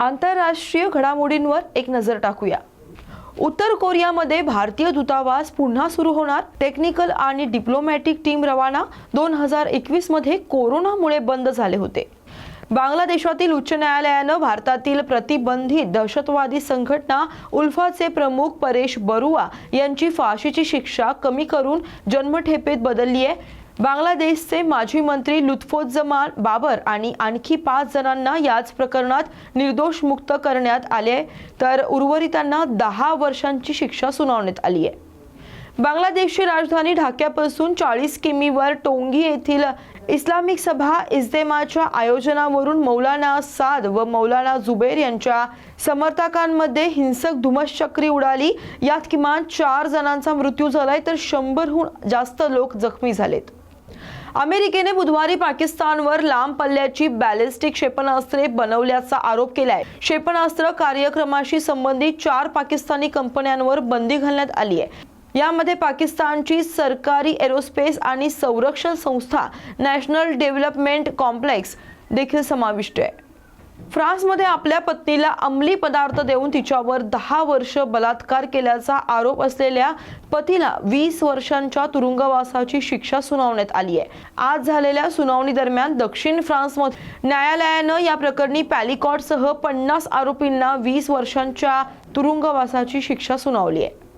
आंतरराष्ट्रीय घडामोडींवर एक नजर टाकूया. उत्तर कोरियामध्ये भारतीय दूतावास पुन्हा सुरू होणार. टेक्निकल आणि डिप्लोमॅटिक टीम रवाना दोन हजार एकवीसमध्ये कोरोनामुळे बंद झाले होते. बांगलादेशातील उच्च न्यायालयानं भारतातील प्रतिबंधित दहशतवादी संघटना उल्फाचे प्रमुख परेश बरुआ यांची फाशीची शिक्षा कमी करून जन्मठेपेत बदलली आहे. बांगलादेशचे माजी मंत्री लुत्फोजमान बाबर आणि आणखी पाच जणांना याच प्रकरणात निर्दोष मुक्त करण्यात आले तर उर्वरितांना दहा वर्षांची शिक्षा सुनावण्यात आली आहे. बांगलादेशची राजधानी ढाक्यापासून चाळीस किमीवर टोंगी येथील इस्लामिक सभा इस्तेमाच्या आयोजनावरून मौलाना साद व मौलाना जुबेर यांच्या समर्थकांमध्ये हिंसक धुमश्चक्री उडाली. यात किमान चार जणांचा मृत्यू झालाय तर शंभरहून जास्त लोक जखमी झालेत. अमेरिकेने बुधवारी पाकिस्तानवर लांब पल्ल्याची बॅलिस्टिक क्षेपणास्त्रे बनवल्याचा आरोप केलाय. क्षेपणास्त्र कार्यक्रमाशी संबंधित चार पाकिस्तानी कंपन्यांवर बंदी घालण्यात आली आहे. यामध्ये पाकिस्तानची सरकारी एरोस्पेस आणि संरक्षण संस्था नॅशनल डेव्हलपमेंट कॉम्प्लेक्स देखील समाविष्ट आहे. फ्रान्समध्ये आपल्या पत्नीला अंमली पदार्थ देऊन तिच्यावर दहा वर्ष बलात्कार केल्याचा आरोप असलेल्या पतीला वीस वर्षांच्या तुरुंगवासाची शिक्षा सुनावण्यात आली आहे. आज झालेल्या सुनावणी दरम्यान दक्षिण फ्रान्समध्ये न्यायालयानं या प्रकरणी पॅलिकॉटसह पन्नास आरोपींना वीस वर्षांच्या तुरुंगवासाची शिक्षा सुनावली आहे.